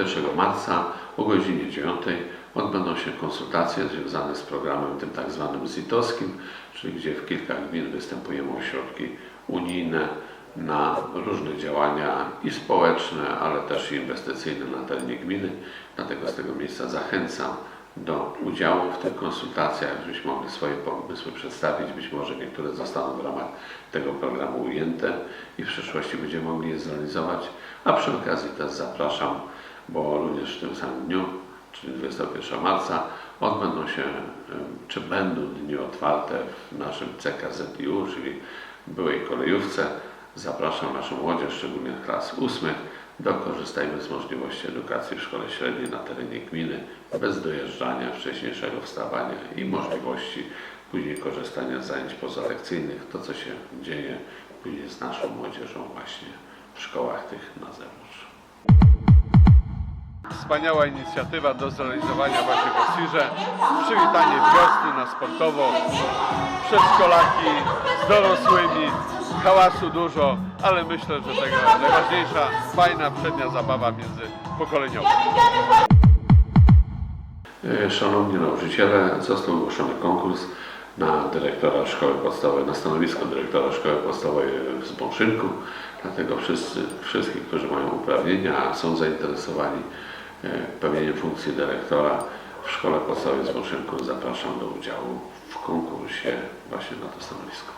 Pierwszego marca o godzinie 9 odbędą się konsultacje związane z programem tym tak zwanym ZIT-owskim, czyli gdzie w kilka gmin występują środki unijne na różne działania i społeczne, ale też i inwestycyjne na terenie gminy. Dlatego z tego miejsca zachęcam do udziału w tych konsultacjach, żebyśmy mogli swoje pomysły przedstawić. Być może niektóre zostaną w ramach tego programu ujęte i w przyszłości będziemy mogli je zrealizować. A przy okazji też zapraszam, bo również w tym samym dniu, czyli 21 marca, odbędą się, czy będą dni otwarte w naszym CKZiU, czyli byłej kolejówce. Zapraszam naszą młodzież, szczególnie klas ósmych, do korzystajmy z możliwości edukacji w szkole średniej na terenie gminy, bez dojeżdżania, wcześniejszego wstawania i możliwości później korzystania z zajęć pozalekcyjnych, to co się dzieje później z naszą młodzieżą właśnie w szkołach tych na zewnątrz. Wspaniała inicjatywa do zrealizowania właśnie w Osirze. Przywitanie wiosny na sportowo. Przedszkolaki z dorosłymi. Hałasu dużo, ale myślę, że tego najważniejsza, fajna przednia zabawa międzypokoleniowa. E, Szanowni nauczyciele, został ogłoszony konkurs na dyrektora szkoły podstawowej, na stanowisko dyrektora szkoły podstawowej w Zbąszynku. Dlatego wszyscy, wszystkich, którzy mają uprawnienia, a są zainteresowani e, pełnieniem funkcji dyrektora w szkole podstawowej w Zbąszynku, zapraszam do udziału w konkursie właśnie na to stanowisko.